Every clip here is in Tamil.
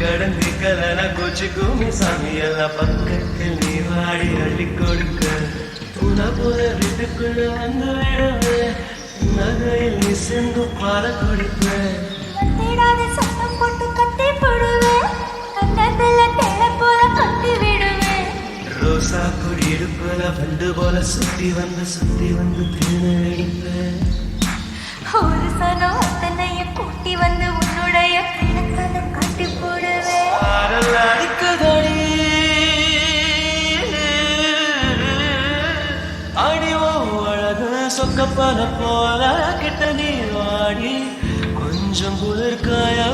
கடந்தி கலனா கோச்சு கூமி சாமி எல்லாம் பக்கத்தில் நீ வாடி அள்ளி கொடுக்க. புன வீட்டுக்குள்ள வந்து விடுவேன் நகையில் நீ சென்று பால கொடுப்பேன் தேடாத சத்தம் போட்டு கத்தி போடுவேன் கண்ணத்துல தேட போல கட்டி விடுவேன் ரோசா கொடி இடுப்புல பண்டு போல சுத்தி வந்து சுத்தி வந்து ஒரு சனம் அத்தனையும் கூட்டி வந்து சொக்கப்பன போல கிட்ட நீ வாடி. கொஞ்சம் குளிர்காயா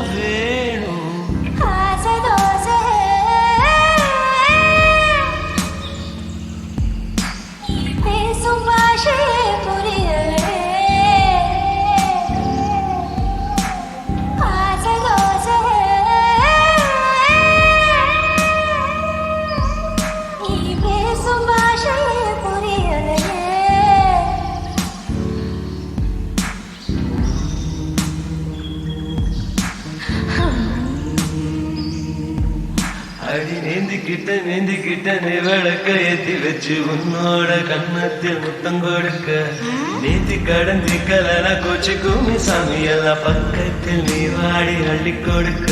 வச்சு உன்னோட கண்ணத்தில் முத்தம் கொடுக்க. நீந்தி கடந்தி கலனா கோச்சு கூமி சாமி எல்லாம் பக்கத்தில் நீ வாடி அள்ளி கொடுக்க.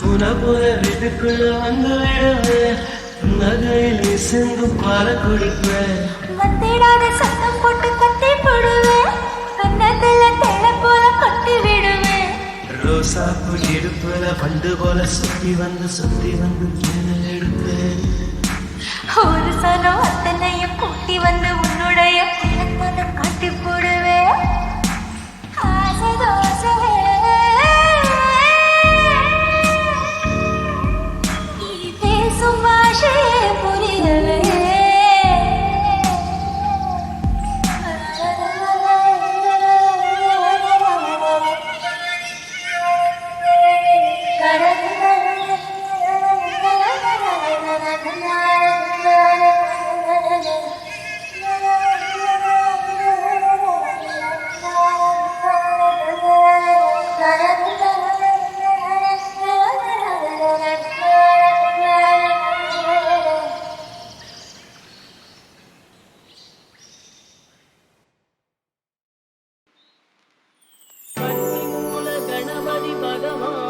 புன புன வீட்டுக்குள்ள வந்து விடுவேன் நகையில் நீ செங்கும் பால கொடுப்பேன் வந்திடாத சத்தம் போட்டு கத்தி போடுவேன் கண்ணத்துல போல கொட்டி விடுவேன் ரோசா பூ இடுப்புல பண்டு போல சுத்தி வந்து சுத்தி வந்து எடுப்பேன் ஒரு சனம் பகவான்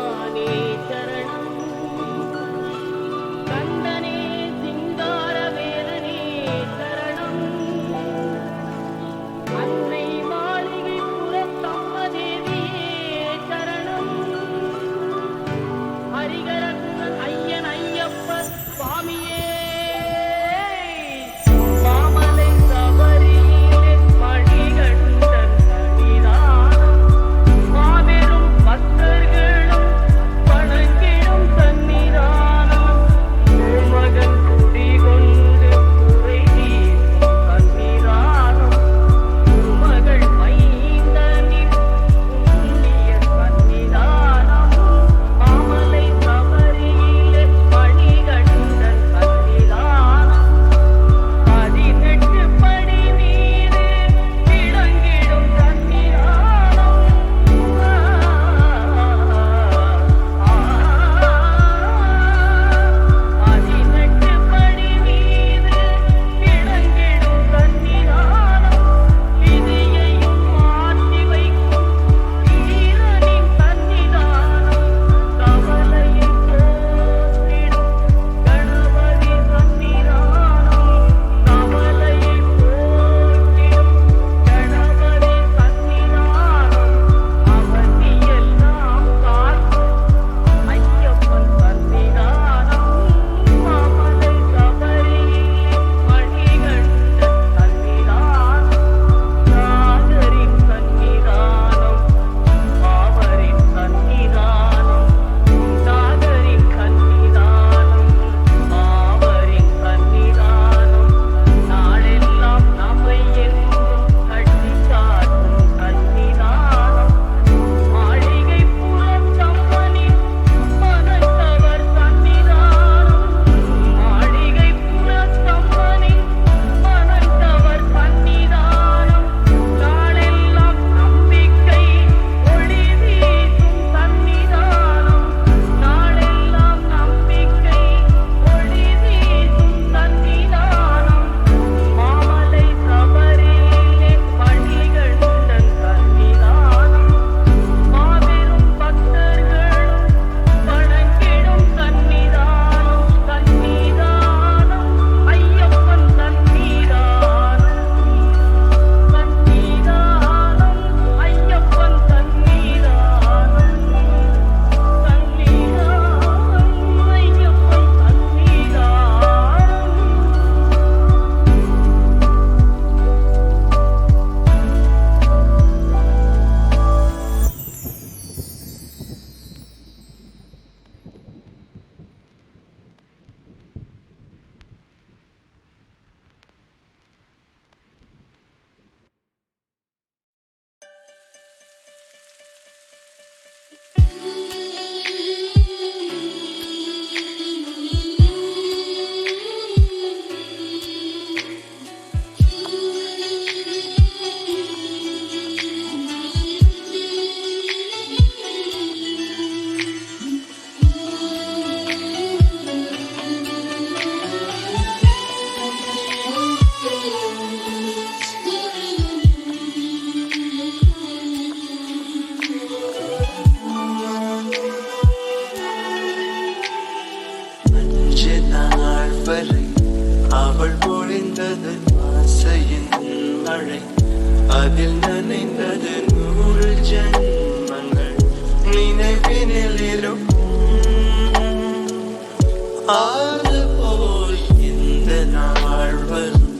ஆறு போல் இந்த நாழ்வரும்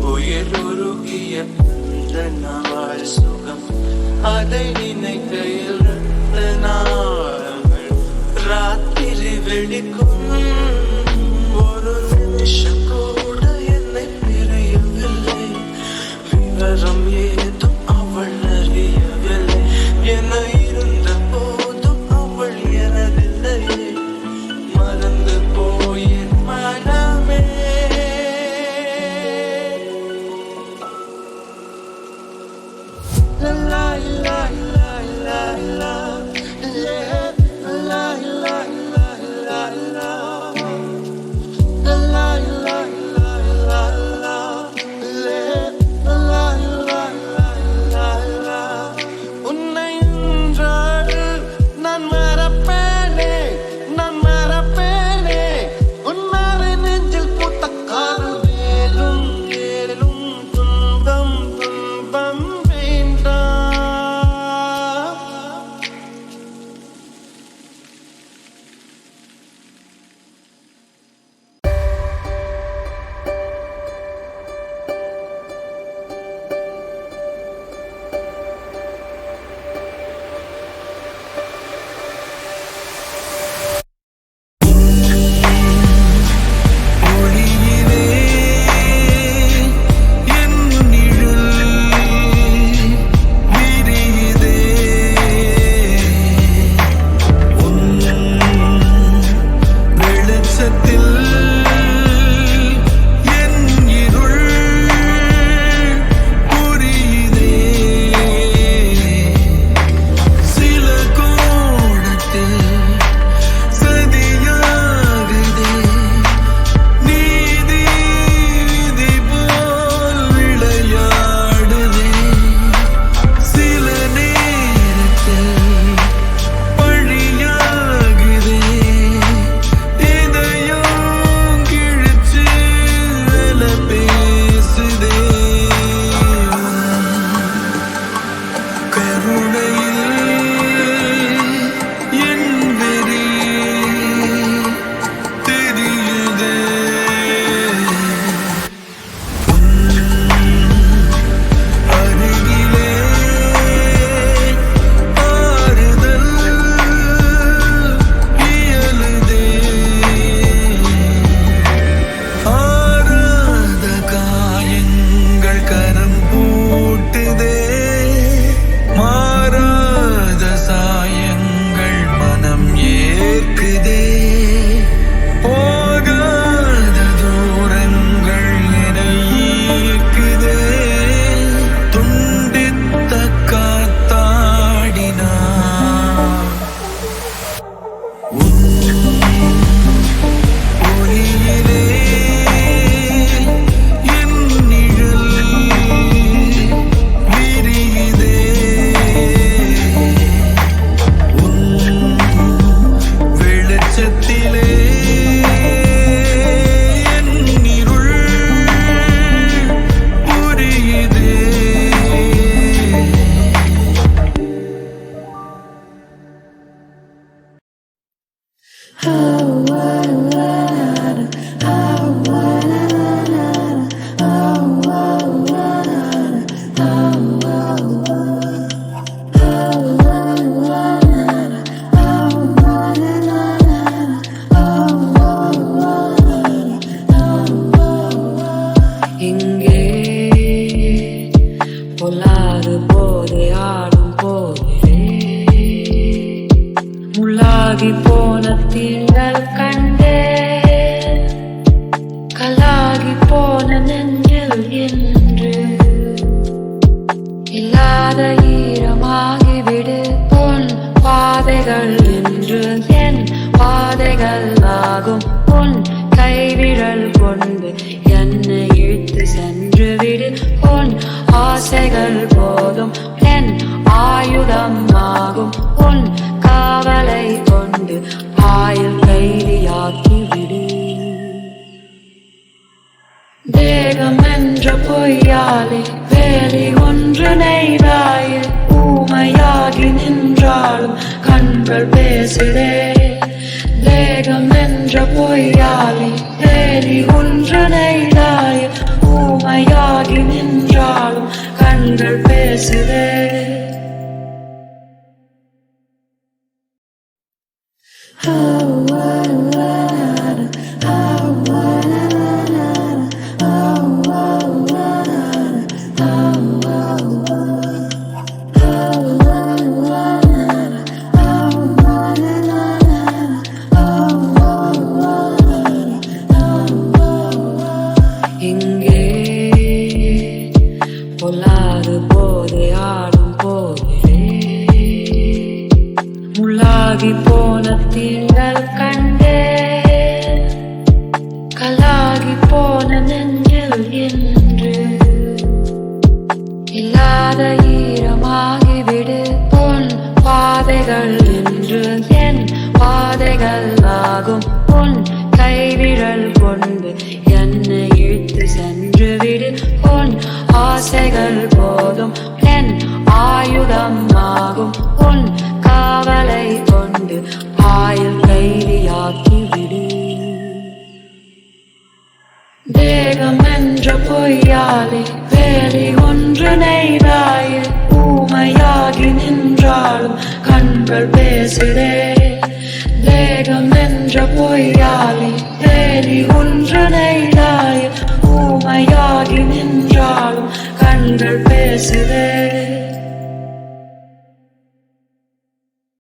உயிர் உருகிய இந்த நாள் சுகம். அதை நினைக்கையில் ராத்திரி வெடிக்கும். என்னை இழுத்து சென்று விடு. உன் ஆசைகள் போதும் என் ஆயுதம் ஆகும். உன் காவலை கொண்டு ஆயுள் கைதியாக்கி விடு. தேகம் என்ற பொய்யாலே வேலி ஒன்று நெய்தாயில் ஊமையாகி நின்றாலும் கண்கள் பேசுதே. தேகம் என்ற பொய்யாலே தேடி ஒன்றனைதாய ஊமையாகி நின்றாலும் கண்கள் பேசுதே. தேகம் என்ற பொய்யாலே வேலை ஒன்று நெய்தாயே ஊமையாகி நின்றாலும் கண்கள் பேசுதே வேகம் என்ற பொய்யாலே வேலை ஒன்று நெய்தாயே ஊமையாகி நின்றாலும் கண்கள் பேசுதே